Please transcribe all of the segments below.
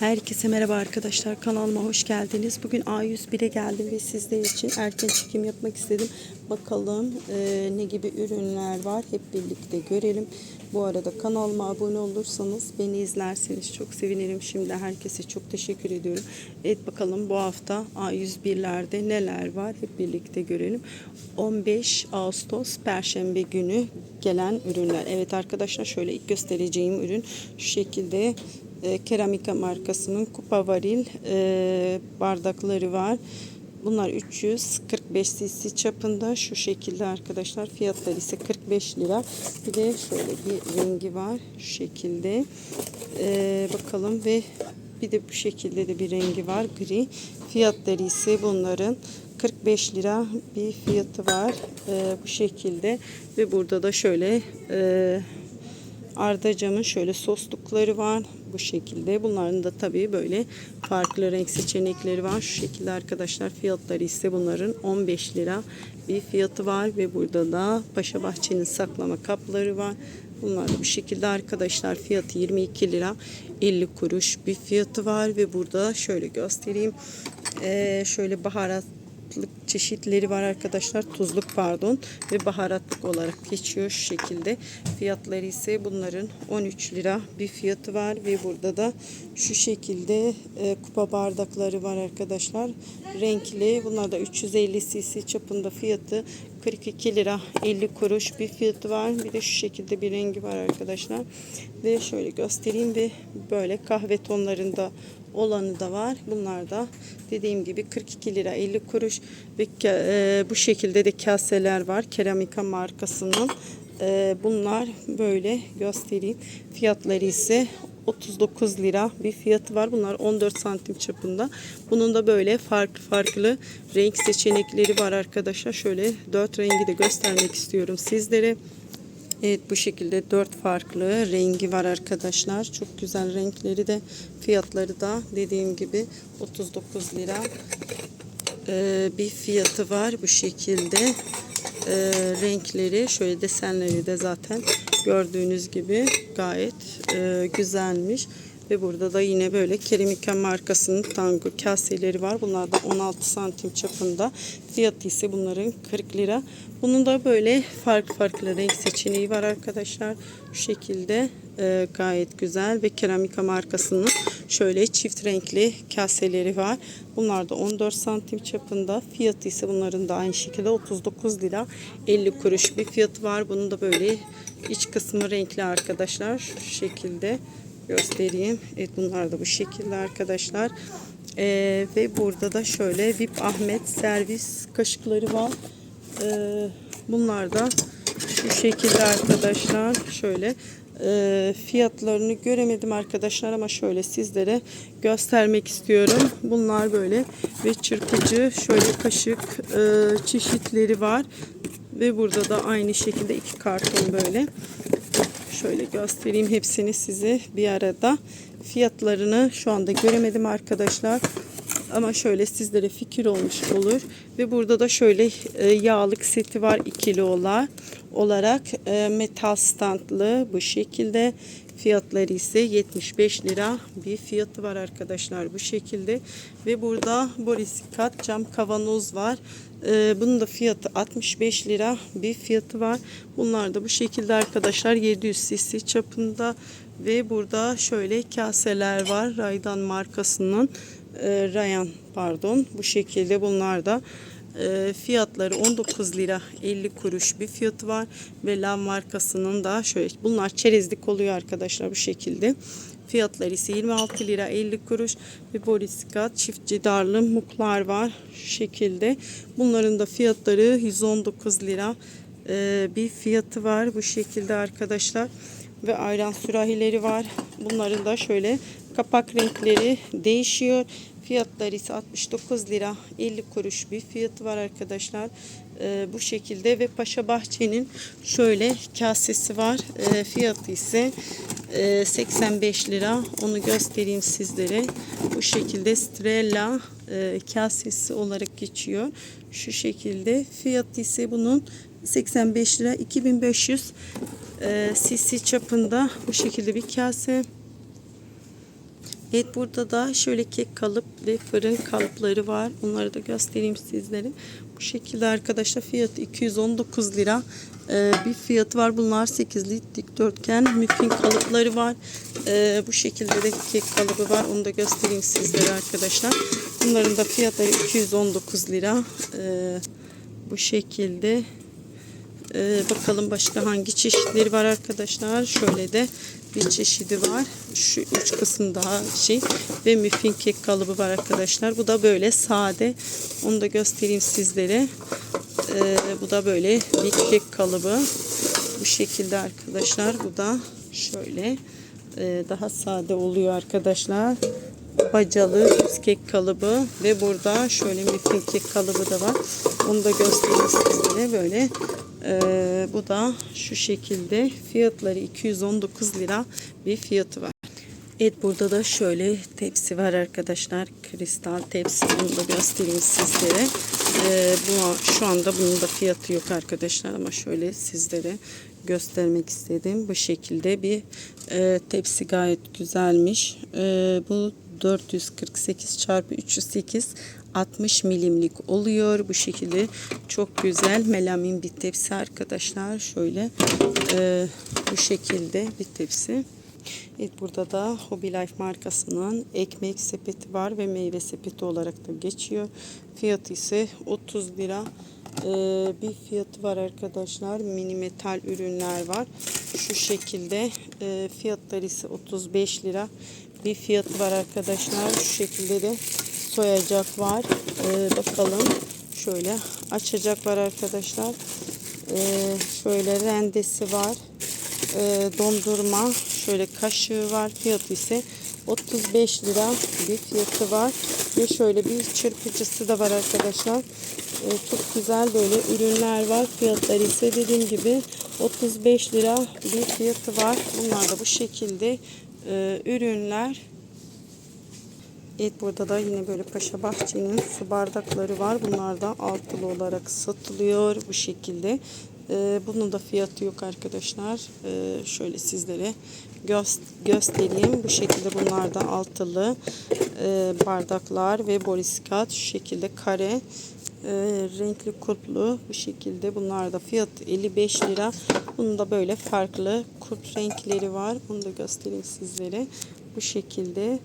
Herkese merhaba arkadaşlar kanalıma hoş geldiniz. Bugün A101'e geldim ve sizler için erken çekim yapmak istedim. Bakalım e, ne gibi ürünler var hep birlikte görelim. Bu arada kanalıma abone olursanız beni izlerseniz çok sevinirim. Şimdi herkese çok teşekkür ediyorum. Evet bakalım bu hafta A101'lerde neler var hep birlikte görelim. 15 Ağustos Perşembe günü gelen ürünler. Evet arkadaşlar şöyle ilk göstereceğim ürün şu şekilde e, Keramika markasının kupa varil e, bardakları var. Bunlar 345 cc çapında şu şekilde arkadaşlar. Fiyatları ise 45 lira. Bir de şöyle bir rengi var şu şekilde. E, bakalım ve bir de bu şekilde de bir rengi var gri. Fiyatları ise bunların 45 lira bir fiyatı var. E, bu şekilde ve burada da şöyle e, Arda camın şöyle soslukları var bu şekilde. Bunların da tabii böyle farklı renk seçenekleri var. Şu şekilde arkadaşlar fiyatları ise bunların 15 lira bir fiyatı var ve burada da Paşa Bahçe'nin saklama kapları var. Bunlar bu şekilde arkadaşlar fiyatı 22 lira 50 kuruş bir fiyatı var ve burada şöyle göstereyim. Ee, şöyle baharat baharatlık çeşitleri var arkadaşlar. Tuzluk pardon ve baharatlık olarak geçiyor şu şekilde. Fiyatları ise bunların 13 lira bir fiyatı var ve burada da şu şekilde e, kupa bardakları var arkadaşlar. Renkli. Bunlar da 350 cc çapında fiyatı 42 lira 50 kuruş bir fiyatı var. Bir de şu şekilde bir rengi var arkadaşlar. Ve şöyle göstereyim ve böyle kahve tonlarında olanı da var. Bunlar da dediğim gibi 42 lira 50 kuruş ve e, bu şekilde de kaseler var. Keramika markasının. E, bunlar böyle göstereyim. Fiyatları ise 39 lira bir fiyatı var. Bunlar 14 santim çapında. Bunun da böyle farklı farklı renk seçenekleri var arkadaşlar. Şöyle 4 rengi de göstermek istiyorum sizlere. Evet bu şekilde dört farklı rengi var arkadaşlar. Çok güzel renkleri de fiyatları da dediğim gibi 39 lira ee, bir fiyatı var bu şekilde. Ee, renkleri şöyle desenleri de zaten gördüğünüz gibi gayet e, güzelmiş. Ve burada da yine böyle Kerimika markasının tango kaseleri var. Bunlar da 16 santim çapında. Fiyatı ise bunların 40 lira. Bunun da böyle farklı farklı renk seçeneği var arkadaşlar. Şu şekilde e, gayet güzel ve Keramika markasının şöyle çift renkli kaseleri var. Bunlar da 14 santim çapında. Fiyatı ise bunların da aynı şekilde 39 lira 50 kuruş bir fiyatı var. Bunun da böyle iç kısmı renkli arkadaşlar. Şu şekilde göstereyim. Evet bunlar da bu şekilde arkadaşlar. Ee, ve burada da şöyle VIP Ahmet servis kaşıkları var. Ee, bunlar da şu şekilde arkadaşlar. Şöyle e, fiyatlarını göremedim arkadaşlar ama şöyle sizlere göstermek istiyorum. Bunlar böyle ve çırpıcı şöyle kaşık e, çeşitleri var. Ve burada da aynı şekilde iki karton böyle. Şöyle göstereyim hepsini size bir arada. Fiyatlarını şu anda göremedim arkadaşlar. Ama şöyle sizlere fikir olmuş olur. Ve burada da şöyle e, yağlık seti var ikili olan olarak e, metal standlı bu şekilde. Fiyatları ise 75 lira bir fiyatı var arkadaşlar bu şekilde. Ve burada borisikat cam kavanoz var. Ee, bunun da fiyatı 65 lira bir fiyatı var. Bunlar da bu şekilde arkadaşlar 700 cc çapında. Ve burada şöyle kaseler var. Raydan markasının e, Rayan pardon bu şekilde bunlar da e, fiyatları 19 lira 50 kuruş bir fiyatı var ve Lav markasının da şöyle bunlar çerezlik oluyor arkadaşlar bu şekilde. Fiyatları ise 26 lira 50 kuruş ve Boriskat çift cidarlı muklar var şu şekilde. Bunların da fiyatları 119 lira e, bir fiyatı var bu şekilde arkadaşlar ve ayran sürahileri var. Bunların da şöyle kapak renkleri değişiyor Fiyatları ise 69 lira 50 kuruş bir fiyatı var arkadaşlar. Ee, bu şekilde ve Paşa Bahçe'nin şöyle kasesi var. Ee, fiyatı ise e, 85 lira. Onu göstereyim sizlere. Bu şekilde Strella e, kasesi olarak geçiyor. Şu şekilde fiyatı ise bunun 85 lira 2500 e, cc çapında bu şekilde bir kase Evet burada da şöyle kek kalıp ve fırın kalıpları var. Onları da göstereyim sizlere. Bu şekilde arkadaşlar fiyatı 219 lira. Ee, bir fiyatı var. Bunlar 8'li dikdörtgen müfin kalıpları var. Ee, bu şekilde de kek kalıbı var. Onu da göstereyim sizlere arkadaşlar. Bunların da fiyatları 219 lira. Ee, bu şekilde. Ee, bakalım başka hangi çeşitleri var arkadaşlar. Şöyle de bir çeşidi var. Şu üç kısım daha şey ve müfin kek kalıbı var arkadaşlar. Bu da böyle sade. Onu da göstereyim sizlere. Ee, bu da böyle bir kek kalıbı. Bu şekilde arkadaşlar. Bu da şöyle e, daha sade oluyor arkadaşlar. Bacalı kek kalıbı ve burada şöyle müfin kek kalıbı da var. Onu da göstereyim sizlere böyle. Ee, bu da şu şekilde fiyatları 219 lira bir fiyatı var. Evet burada da şöyle tepsi var arkadaşlar. Kristal tepsi. Bunu da göstereyim sizlere. Ee, bu, şu anda bunun da fiyatı yok arkadaşlar ama şöyle sizlere göstermek istedim. Bu şekilde bir e, tepsi gayet güzelmiş. E, bu 448 çarpı 308 60 milimlik oluyor. Bu şekilde çok güzel melamin bir tepsi arkadaşlar. Şöyle e, bu şekilde bir tepsi. Evet burada da Hobby Life markasının ekmek sepeti var ve meyve sepeti olarak da geçiyor. Fiyatı ise 30 lira. Ee, bir fiyatı var arkadaşlar. Mini metal ürünler var. Şu şekilde e, fiyatları ise 35 lira. Bir fiyatı var arkadaşlar. Şu şekilde de soyacak var. Ee, bakalım. Şöyle açacak var arkadaşlar. Ee, şöyle rendesi var. Ee, dondurma şöyle kaşığı var. Fiyatı ise 35 lira bir fiyatı var. Ve şöyle bir çırpıcısı da var arkadaşlar. Ee, çok güzel böyle ürünler var. Fiyatları ise dediğim gibi 35 lira bir fiyatı var. Bunlar da bu şekilde e, ürünler. Evet burada da yine böyle Paşa Bahçe'nin su bardakları var. Bunlar da altılı olarak satılıyor bu şekilde. Ee, bunun da fiyatı yok arkadaşlar. Ee, şöyle sizlere gö- göstereyim. Bu şekilde bunlar da altılı e, bardaklar ve boriskat şu şekilde kare e, renkli kurtlu bu şekilde bunlar da fiyat 55 lira. Bunun da böyle farklı kurt renkleri var. Bunu da göstereyim sizlere. Bu şekilde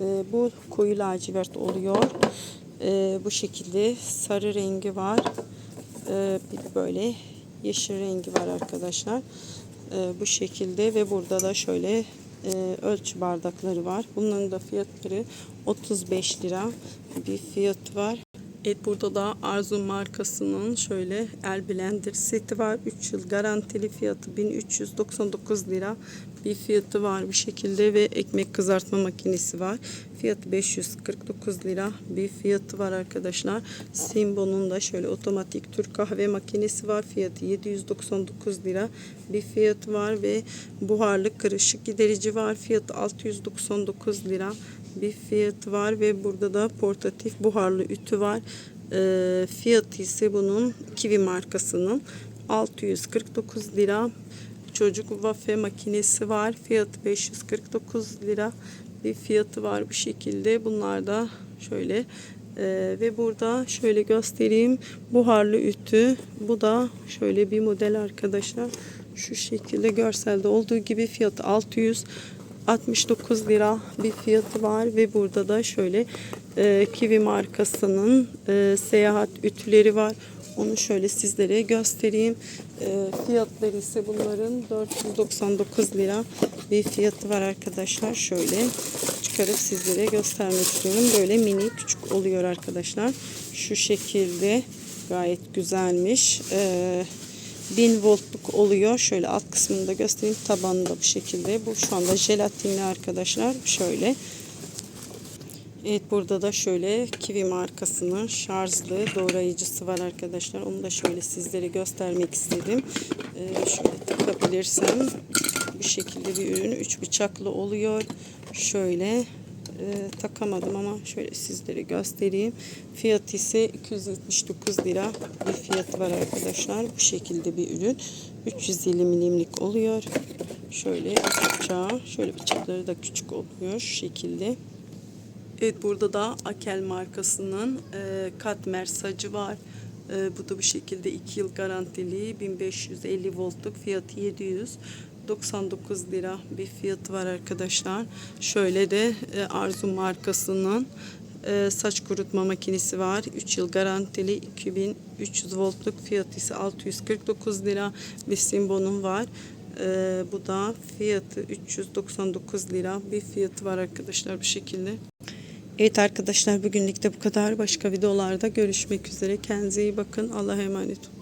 e, bu koyu lacivert oluyor. E, bu şekilde sarı rengi var. E, bir böyle yeşil rengi var arkadaşlar. E, bu şekilde ve burada da şöyle e, ölçü bardakları var. Bunların da fiyatları 35 lira bir fiyat var. Evet burada da Arzu markasının şöyle el blender seti var. 3 yıl garantili fiyatı 1399 lira bir fiyatı var bu şekilde ve ekmek kızartma makinesi var. Fiyatı 549 lira bir fiyatı var arkadaşlar. Simbo'nun da şöyle otomatik Türk kahve makinesi var. Fiyatı 799 lira bir fiyatı var ve buharlı kırışık giderici var. Fiyatı 699 lira bir fiyatı var ve burada da portatif buharlı ütü var. E, fiyatı ise bunun Kiwi markasının 649 lira. Çocuk wafe makinesi var. Fiyatı 549 lira. Bir fiyatı var bu şekilde. Bunlar da şöyle e, ve burada şöyle göstereyim. Buharlı ütü. Bu da şöyle bir model arkadaşlar. Şu şekilde görselde olduğu gibi fiyatı 600 69 lira bir fiyatı var ve burada da şöyle e, Kiwi markasının e, seyahat ütüleri var. Onu şöyle sizlere göstereyim. E, fiyatları ise bunların 499 lira bir fiyatı var arkadaşlar. Şöyle çıkarıp sizlere göstermek istiyorum. Böyle mini küçük oluyor arkadaşlar. Şu şekilde gayet güzelmiş. Eee 1000 voltluk oluyor. Şöyle alt kısmını da göstereyim. Tabanı da bu şekilde. Bu şu anda jelatinli arkadaşlar. Şöyle. Evet burada da şöyle Kiwi markasının şarjlı doğrayıcısı var arkadaşlar. Onu da şöyle sizlere göstermek istedim. Ee, şöyle takabilirsem bu şekilde bir ürün. Üç bıçaklı oluyor. Şöyle e, takamadım ama şöyle sizlere göstereyim. Fiyatı ise 279 lira bir fiyatı var arkadaşlar. Bu şekilde bir ürün. 350 milimlik oluyor. Şöyle bıçağı. Şöyle bıçakları da küçük oluyor şu şekilde. Evet burada da Akel markasının e, katmer sacı var. E, bu da bu şekilde 2 yıl garantili 1550 voltluk fiyatı 799 lira bir fiyatı var arkadaşlar. Şöyle de e, Arzu markasının e, saç kurutma makinesi var. 3 yıl garantili 2300 voltluk fiyatı ise 649 lira ve Simbo'nun var. E, bu da fiyatı 399 lira bir fiyatı var arkadaşlar bu şekilde. Evet arkadaşlar bugünlük de bu kadar. Başka videolarda görüşmek üzere. Kendinize iyi bakın. Allah'a emanet olun.